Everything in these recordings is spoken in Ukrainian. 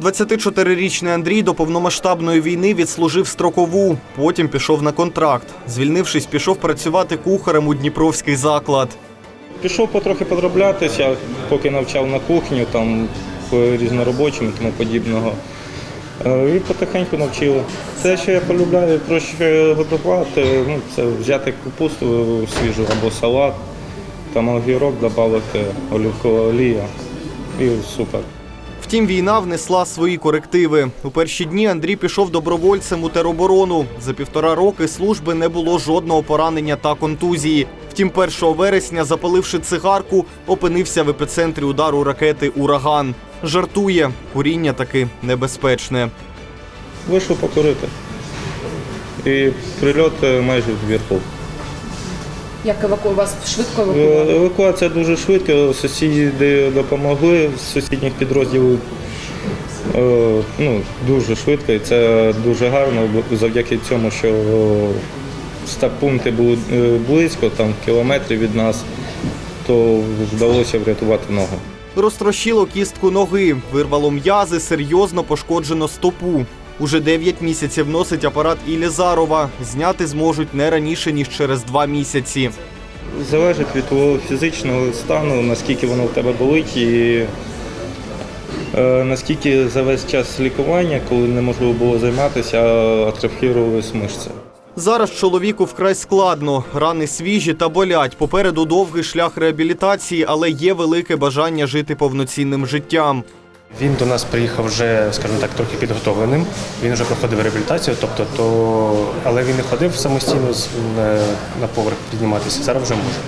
24-річний Андрій до повномасштабної війни відслужив строкову, потім пішов на контракт. Звільнившись, пішов працювати кухарем у Дніпровський заклад. Пішов потрохи подроблятися, поки навчав на кухню, там по різноробочим і тому подібного. Е, І потихеньку навчили. Це, що я полюбляю, проще готувати, ну, це взяти капусту свіжу або салат, там огірок додати, олівкова олія і супер. Втім, війна внесла свої корективи. У перші дні Андрій пішов добровольцем у тероборону. За півтора роки служби не було жодного поранення та контузії. Втім, 1 вересня, запаливши цигарку, опинився в епіцентрі удару ракети Ураган. Жартує, куріння таки небезпечне. Вийшов покурити. І прильот е, майже в двірку. Як еваку... вас швидко Е, евакуювали? Евакуація дуже швидко, сусіди допомогли з сусідніх підрозділів. е, Ну, дуже швидко, і це дуже гарно, завдяки цьому, що стаб-пункти були е, близько, там кілометрів від нас, то вдалося врятувати ногу. Розтрощило кістку ноги, вирвало м'язи, серйозно пошкоджено стопу. Уже 9 місяців носить апарат Ілізарова. Зняти зможуть не раніше, ніж через два місяці. Залежить від твого фізичного стану, наскільки воно в тебе болить і е, наскільки за весь час лікування, коли неможливо було займатися, атрофірувалися мишці. Зараз чоловіку вкрай складно. Рани свіжі та болять. Попереду довгий шлях реабілітації, але є велике бажання жити повноцінним життям. Він до нас приїхав вже, скажімо так, трохи підготовленим. Він вже проходив реабілітацію, тобто, то... але він не ходив самостійно на, поверх підніматися. Зараз вже може.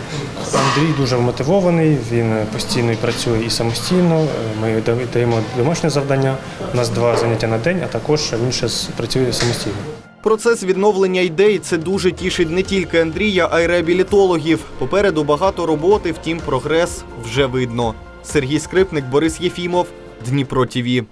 Андрій дуже вмотивований, він постійно і працює і самостійно. Ми даємо домашнє завдання. У нас два заняття на день, а також він ще працює самостійно. Процес відновлення ідей це дуже тішить не тільки Андрія, а й реабілітологів. Попереду багато роботи, втім, прогрес вже видно. Сергій Скрипник, Борис Єфімов, Дніпро ТІВІ.